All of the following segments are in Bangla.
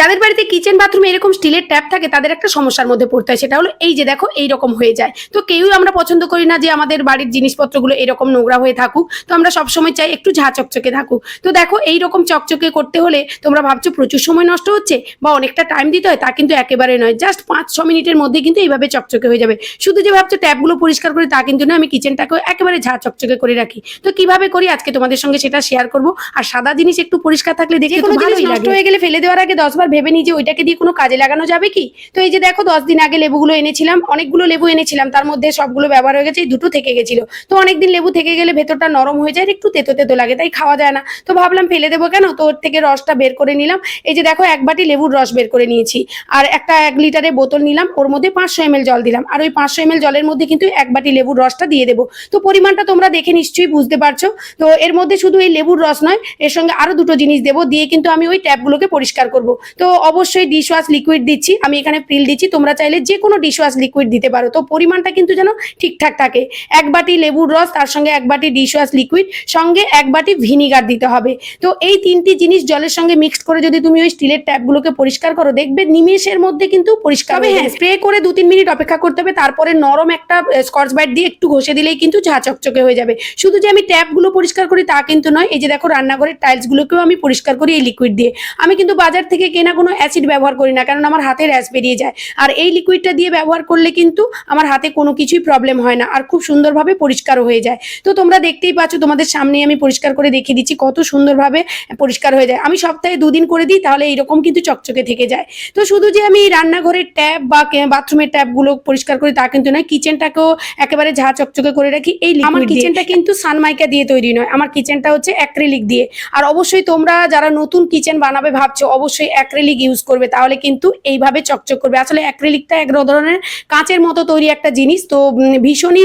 যাদের বাড়িতে কিচেন বাথরুমে এরকম স্টিলের ট্যাপ থাকে, তাদের একটা সমস্যার মধ্যে পড়তে হয়। সেটা হলো এই যে দেখো এই রকম হয়ে যায়। তো কেউই আমরা পছন্দ করি না যে আমাদের বাড়ির জিনিসপত্রগুলো এরকম নোংরা হয়ে থাকুক। তো আমরা সবসময় চাই একটু ঝা চকচকে থাকুক। তো দেখো এই রকম চকচকে করতে হলে তোমরা ভাবছ প্রচুর সময় নষ্ট হচ্ছে বা অনেকটা টাইম দিতে হয়, তা কিন্তু একেবারে নয়। জাস্ট পাঁচ, ছ মিনিটের মধ্যে কিন্তু এইভাবে চকচকে হয়ে যাবে। শুধু যে ভাবছ ট্যাপগুলো পরিষ্কার করি, তা কিন্তু না আমি কিচেনটাকেও একেবারে ঝা চকচকে করে রাখি। তো কীভাবে করি? আজকে তোমাদের সঙ্গে সেটা শেয়ার করব। আর সাদা জিনিস একটু পরিষ্কার থাকলে দেখে কোনো জিনিস নষ্ট হয়ে গেলে ফেলে দেওয়ার আগে দশবার ভেবে নিই যে ওইটাকে দিয়ে কোনো কাজে লাগানো যাবে কি? তো এই যে দেখো, দশ দিন আগে লেবুগুলো এনেছিলাম, অনেকগুলো লেবু এনেছিলাম, তার মধ্যে সবগুলো ব্যবহার হয়ে গেছে, এই দুটো থেকে গেছিল। তো অনেকদিন লেবু থেকে গেলে ভেতরটা নরম হয়ে যায় একটু তেতো তেতো লাগে, তাই খাওয়া যায় না। তো ভাবলাম ফেলে দেবো কেন? তো ওর থেকে রসটা বের করে নিলাম। এই যে দেখো, এক বাটি লেবুর রস বের করে নিয়েছি। আর একটা এক লিটারের বোতল নিলাম, ওর মধ্যে পাঁচশো এমএল জল দিলাম। আর ওই পাঁচশো এমএল জলের মধ্যে কিন্তু এক বাটি লেবুর রসটা দিয়ে দেবো। তো পরিমাণটা তোমরা দেখে নিশ্চয়ই বুঝতে পারছ। তো এর মধ্যে শুধু এই লেবুর রস নয়, এর সঙ্গে আরও দুটো জিনিস দেবো, দিয়ে কিন্তু আমি ওই ট্যাপগুলোকে পরিষ্কার করব। তো অবশ্যই ডিশ ওয়াশ লিকুইড দিচ্ছি। আমি এখানে প্রিল দিচ্ছি। তোমরা চাইলে যে কোনো ডিশ ওয়াশ লিকুইড দিতে পারো। তো পরিমাণটা কিন্তু যেন ঠিকঠাক থাকে। এক বাটি লেবুর রস তার সঙ্গে এক বাটি ডিশ ওয়াশ লিকুইড সঙ্গে এক বাটি ভিনিগার দিতে হবে। তো এই তিনটি জিনিস জলের সঙ্গে মিক্সড করে যদি তুমি ওই স্টিলের ট্যাপগুলোকে পরিষ্কার করো দেখবে নিমেষের মধ্যে কিন্তু পরিষ্কার হবে হ্যাঁ স্প্রে করে দু তিন মিনিট অপেক্ষা করতে হবে। তারপরে নরম একটা স্কচ বাইট দিয়ে একটু ঘষে দিলেই কিন্তু ঝা চকচকে হয়ে যাবে। শুধু যে আমি ট্যাপগুলো পরিষ্কার করি তা কিন্তু নয়। এই যে দেখো রান্নাঘরের টাইলসগুলোকেও আমি পরিষ্কার করি এই লিকুইড দিয়ে। আমি কিন্তু বাজার থেকে কেনা কোনো অ্যাসিড ব্যবহার করি না কারণ আমার হাতে র্যাশ বেরিয়ে যায়। আর এই লিকুইডটা দিয়ে ব্যবহার করলে কিন্তু আমার হাতে কোনো কিছুই প্রবলেম হয় না আর খুব সুন্দরভাবে পরিষ্কারও হয়ে যায়। তো তোমরা দেখতেই পাচ্ছ তোমাদের সামনেই আমি পরিষ্কার করে দেখিয়ে দিচ্ছি কত সুন্দরভাবে পরিষ্কার হয়ে যায়। আমি সপ্তাহে দুদিন করে দিই তাহলে এইরকম কিন্তু চকচকে থেকে যায়। তো শুধু যে আমি রান্নাঘরের ট্যাপ বা বাথরুমের ট্যাপগুলো পরিষ্কার করি তা কিন্তু নয় কিচেনটাকেও একেবারে ঝা চকচকে করে রাখি। এই আমার কিচেনটা কিন্তু সানমাইকা দিয়ে তৈরি নয় আমার কিচেনটা হচ্ছে অ্যাক্রিলিক দিয়ে। আর অবশ্যই তোমরা যারা নতুন কিচেন বানাবে ভাবছ অবশ্যই অ্যাক্রিলিক ইউজ করবে, তাহলে কিন্তু এইভাবে চকচক করবে। আসলে অ্যাক্রিলিকটা এক ধরনের কাঁচের মতো তৈরি একটা জিনিস, তো ভীষণই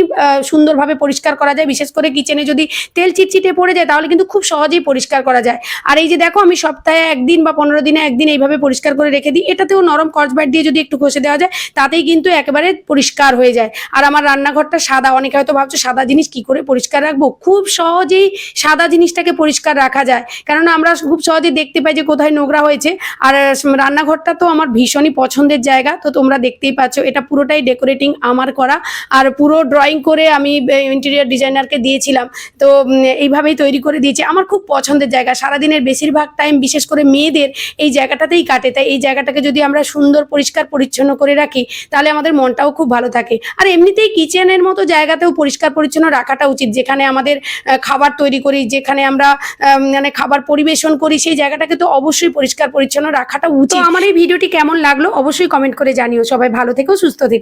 সুন্দরভাবে পরিষ্কার করা যায়। বিশেষ করে কিচেনে যদি তেল চিটচিটে পড়ে যায়, তাহলে কিন্তু খুব সহজেই পরিষ্কার করা যায়। আর এই যে দেখো, আমি সপ্তাহে একদিন বা পনেরো দিনে একদিন এইভাবে পরিষ্কার করে রেখে দিই। এটাতেও নরম কচবাট দিয়ে যদি একটু ঘষে দেওয়া যায়, তাতেই কিন্তু একেবারে পরিষ্কার হয়ে যায়। আর আমার রান্নাঘরটা সাদা, অনেকে হয়তো ভাবছ, সাদা জিনিস কি করে পরিষ্কার রাখব? খুব সহজেই সাদা জিনিসটাকে পরিষ্কার রাখা যায়। কারণ আমরা খুব সহজে দেখতে পাই যে কোথায় নোংরা হয়েছে। আর আহ, রান্নাঘরটা তো আমার ভীষণই পছন্দের জায়গা তো তোমরা দেখতেই পাচ্ছ এটা পুরোটাই ডেকোরেটিং আমার করা আর পুরো ড্রয়িং করে আমি ইন্টেরিয়ার ডিজাইনারকে দিয়েছিলাম তো এইভাবেই তৈরি করে দিয়েছি। আমার খুব পছন্দের জায়গা সারাদিনের বেশিরভাগ টাইম বিশেষ করে মেয়েদের এই জায়গাটাতেই কাটে তাই এই জায়গাটাকে যদি আমরা সুন্দর পরিষ্কার পরিচ্ছন্ন করে রাখি তাহলে আমাদের মনটাও খুব ভালো থাকে। আর এমনিতেই কিচেনের মতো জায়গাতেও পরিষ্কার পরিচ্ছন্ন রাখাটা উচিত যেখানে আমাদের খাবার তৈরি করি যেখানে আমরা মানে খাবার পরিবেশন করি সেই জায়গাটাকে তো অবশ্যই পরিষ্কার পরিচ্ছন্ন রাখাটা উচিত। আমার এই ভিডিওটি কেমন লাগল অবশ্যই কমেন্ট করে জানিও। সবাই ভালো থেকো, সুস্থ থেকো।